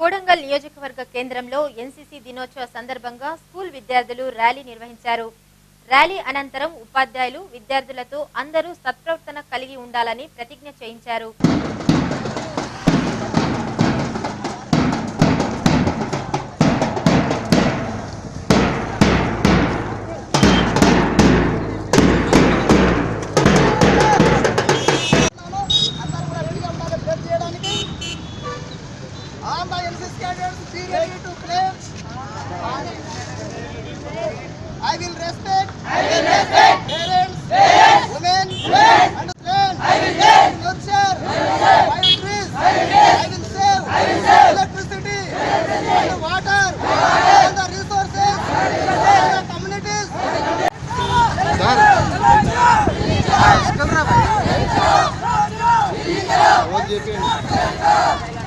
కోడంగల్ నియోజకవర్గ కేంద్రంలో ఎన్సీసీ దినోత్సవ సందర్భంగా స్కూల్ విద్యార్థులు ర్యాలీ నిర్వహించారు. ర్యాలీ అనంతరం ఉపాధ్యాయులు విద్యార్థులతో అందరూ సత్ప్రవర్తన కలిగి ఉండాలని ప్రతిజ్ఞ చేయించారు. All the LCS cadets be ready to claim. I will respect. I will respect. Parents. Parents. Women. Women. And friends. I will claim. Nurture. I will serve. I will risk. I will risk. I will save. I will save. Electricity. Electricity. And water. Water. And the resources. And the communities. చెప్పండి